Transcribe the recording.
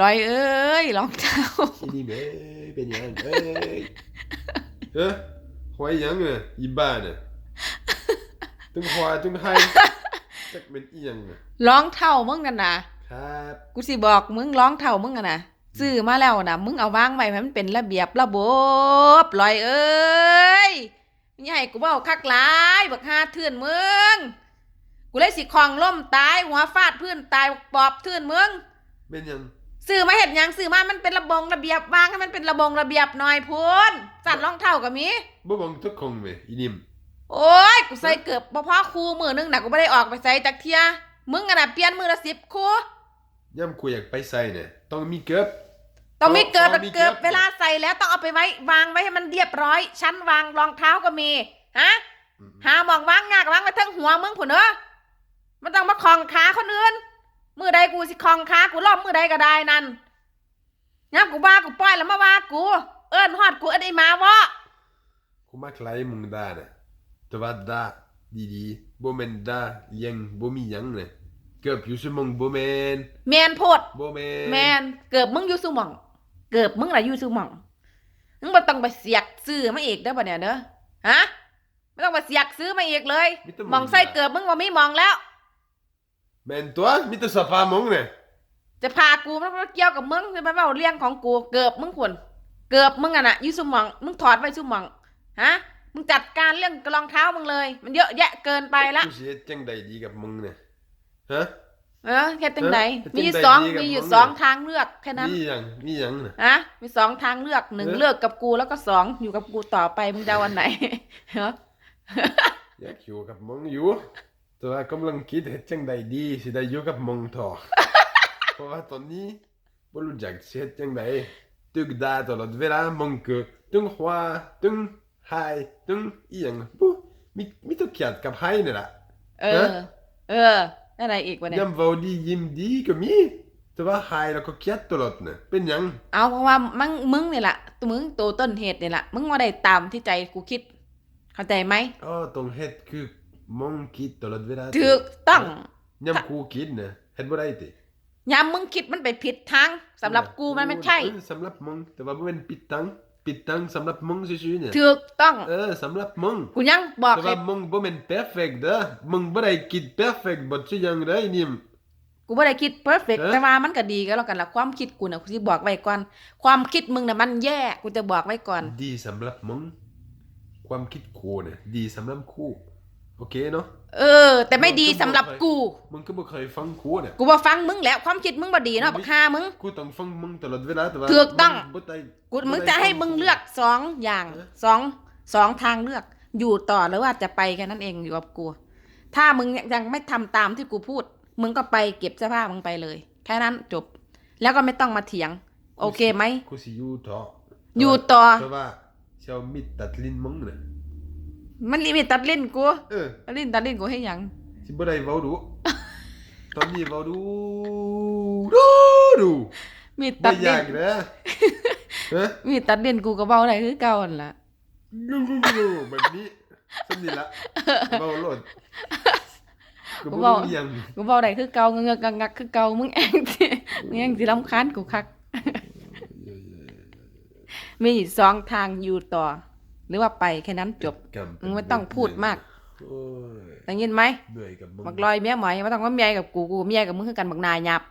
ลอยเอ้ยรองเท้าอีนี่เอ้ยเป็นหยังเอ้ยเฮ้ยควายหยังเนี่ยอีบ้าเนี่ยตึงควายตึงไห้จักเป็นอีหยังเนี่ยรองเท้ามึงนั่นนะครับกูสิบอกมึงรองเท้ามึงอะนะซื้อมาแล้วนะมึงเอาวางไว้ให้มันเป็นระเบียบระบบลอยเอ้ยอย่าให้กูเว้าคักหลายบักหาเทื่อนมึงกูเลยสิคองล่มตายหัวฟาดพื้นตายปอบเทื่อนมึงเป็นหยัง ซื้อมาเห็ดหยังซื้อมามันเป็นระบงระเบียบวางให้มันเป็นระบงระเบียบหน่อยพูนสั่นรองเท้าก็มี บ่บังทุกคงแม่อีนิ่มโอ้ยกูใส่เกือบบ่พอคู่มือนึงน่ะกูไม่ได้ออกไปใส่จักเทียมึงอะน่ะเปลี่ยนมือละสิบคู่ย่ำกูอยากไปใส่เนี่ยต้องมีเกือบ ต้องมีเกือบต้องมีเกืเกืออบบ เวลาใส่แล้วต้องเอาไปไว้วางไว้ให้มันเรียบร้อย ชั้นวางรองเท้าก็มีฮะอืมหาหมองวางงากวางไว้ทั้งหัวมึงผุนเนอะมันต้องมาคลองขาคนอื่น มือใดกูสิคลองขากูรอบมือใดก็ได้นั่นยับกูว่ากูปล่อยแล้วมาว่ากู เอิ้นฮอดกูเอิ้นไอ้หมาวะกูมักไล่มึงด่าน่ะแต่ว่าด่าดีๆบ่แม่นด่าเลี้ยงบ่มีหยังเนี่ยเกือบอยู่สมองบ่แม่นแมนโพดบ่แม่นแมนเกือบมึงอยู่สุหมอง เกือบมึงล่ะอยู่สุหมองมึงบ่ต้องไปเสียกซื้อมาอีกเด้อบ่เนี่ยเด้อฮะไม่ต้องไปเสียกซื้อมาอีกเลยหมองใส่เกือบมึงบ่มีหมองแล้ว แม่นตัวมีแต่สภาพมึงเนี่ยจะพากูมันมาเกี่ยวกับมึงจะมาเว้าเรื่องของกูเกือบมึงควรเกือบมึงอะน่ะอยู่สุหมองมึงถอดไว้สุหมองฮะมึงจัดการเรื่องรองเท้ามึงเลย มันเยอะแยะเกินไปละกูสิเฮ็ดจังใดดีกับมึงเนี่ยฮะเออเฮ็ดจังไดเออมีอยู่เฮ็ดสจัองงใดดีกับมีอยู่มึงสองเนี่ยทางเลือกแค่นั้นมีหยังมีหยังน่ะฮะมีสองทางเลือกหนึ่งเออเลือกกับกูแล้วก็สองอยู่กับกูต่อไปมึงจะเอาอันไหนฮะอยากอยู่กับมึงอยู่แต่ว่ากำลังคิดเฮ็ดจังใดดีสิได้อยู่กับมึงต่อเพราะว่าตอนนี้บ่รู้จักสิเฮ็ดจังใดตึกด่าตลอดเวลามึงก็ตึงหัวตึงหายตึงอีหยังบุมีมีแตัวเขียดกับหายนี่ล่ะเออ เออ อะไรอีกวะเนี่ยยามเว้าดียิ้มดีก็มีแต่ว่าหายแล้วก็เครียดตลอดน่ะเป็นหยังเอาเพราะว่ามึงมึงนี่แหละตัวมึงตัวต้นเหตุนี่แหละมึงว่าได้ตามที่ใจกูคิด เข้าใจไหมอ๋อต้องเฮ็ดคือ มึงคิดตลอดเวลาถูกต้องยามกูคิดน่ะเฮ็ดบ่ได้ติยามมึงคิดมันไปผิดทางสำหรับกูมันไม่ใช่เออสำหรับมึงแต่ว่าบ่แม่นปิดตังปิดตังสำหรับมึงซื่อๆเนี่ยถูกต้องเออสำหรับมึงกูยังบอกแต่ให้ว่ามึงบ่แม่น perfect เด้อมึงบ่ได้คิด perfect บ่ซื่อหยังเด้อไอ้นิ่มกูไม่ได้คิด perfect เออแต่ว่ามันก็ดีก็แล้วกันละความคิดกูนะกูจะบอกไว้ก่อน ความคิดมึงน่ะมันแย่กูจะบอกไว้ก่อน ดีสำหรับมึงความคิดกูเนี่ยดีสำหรับกู โอเคเนาะเออ แต่ไม่ดีสำหรับกู มึงก็บ่เคยฟังกูเนี่ยกูว่าฟังมึงแล้วความคิดมึงบ่ดีเนาะบักฮามึงกูต้องฟังมึงตลอดเวลาแต่ว่าถูกต้องมึบ่ได้กูมึงจะให้มึงเลือกสองอย่างเออสองสองทางเลือกอยู่ต่อหรือว่าจะไปแค่นั้นเองอยู่กับกูถ้ามึงยังไม่ทำตามที่กูพูด มึงก็ไปเก็บเสื้อผ้ามึงไปเลย แค่นั้นจบ แล้วก็ไม่ต้องมาเถียง โอเคไหมกูสิอยู่ต่ออยู่ต่อแต่ว่าเช้ามิดตัดลิ้นมึงเนี่ย มันลิมิตตัดลิ้นกูเออตัดลิ้นตัดลิ้นกูให้หยังสิบ่ได้เว้าดู ตอนนี้เว้าดู ดูดูมีดบ่ตัดอลิ้ยานกนะฮะมีดตัดลิ้นกูก็เบาได้คือเก่าหั่นล่ะดูดูดูแบบนี้สำนี่ละเว้าโลดก็บ่รู้อิหยังกูเบาได้คือเก่าเงือกๆงักๆคือเก่ามึงเองสิมึงเองสิรำคาญกูคัก มีอยู่สองทางอยู่ต่อห รือว่าไปแค่นั้นจบกำมึงไม่ต้องพูดมากโอ้ยได้ยินไหมเหนื่อยกับมึงบักลอยเมียหมอยไม่ต้องมาเมียกับกูกูเมียกับมึงคือกันบักนายหยับ